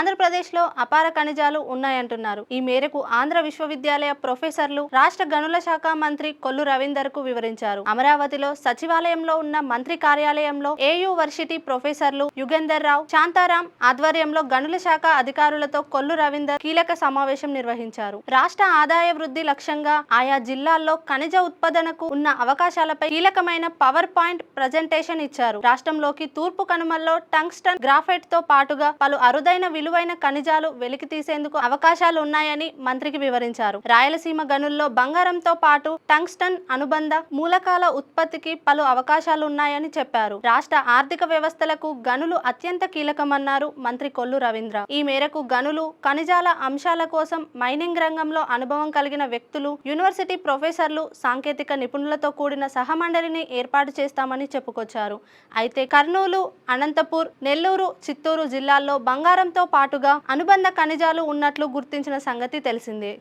ఆంధ్రప్రదేశ్లో అపార ఖనిజాలు ఉన్నాయంటున్నారు. ఈ మేరకు ఆంధ్ర విశ్వవిద్యాలయ ప్రొఫెసర్లు రాష్ట్ర గనుల శాఖ మంత్రి కొల్లు రవీందర్కు వివరించారు. అమరావతిలో సచివాలయంలో ఉన్న మంత్రి కార్యాలయంలో ఏయూ వర్సిటీ ప్రొఫెసర్లు యుగేందర్ రావు శాంతారాం ఆధ్వర్యంలో గనుల శాఖ అధికారులతో కొల్లు రవీందర్ కీలక సమావేశం నిర్వహించారు. రాష్ట్ర ఆదాయ వృద్ధి లక్ష్యంగా ఆయా జిల్లాల్లో ఖనిజ ఉత్పాదనకు ఉన్న అవకాశాలపై కీలకమైన పవర్ పాయింట్ ప్రజెంటేషన్ ఇచ్చారు. రాష్ట్రంలోకి తూర్పు కనుమల్లో టంగ్స్టన్ గ్రాఫైట్తో పాటుగా పలు అరుదైన విలువైన ఖనిజాలు వెలికి తీసేందుకు అవకాశాలు ఉన్నాయని మంత్రికి వివరించారు. రాయలసీమ గనుల్లో బంగారంతో పాటు టంగ్స్టన్ అనుబంధ మూలకాల ఉత్పత్తికి పలు అవకాశాలు ఉన్నాయని చెప్పారు. రాష్ట్ర ఆర్థిక వ్యవస్థలకు గనులు అత్యంత కీలకమన్నారు మంత్రి కొల్లు రవీంద్ర. ఈ మేరకు గనులు ఖనిజాల అంశాల కోసం మైనింగ్ రంగంలో అనుభవం కలిగిన వ్యక్తులు యూనివర్సిటీ ప్రొఫెసర్లు సాంకేతిక నిపుణులతో కూడిన సహమండలిని ఏర్పాటు చేస్తామని చెప్పుకొచ్చారు. అయితే కర్నూలు అనంతపూర్ నెల్లూరు చిత్తూరు జిల్లాల్లో బంగారంతో పాటుగా అనుబంధ ఖనిజాలు ఉన్నట్లు గుర్తించిన సంగతి తెలిసిందే.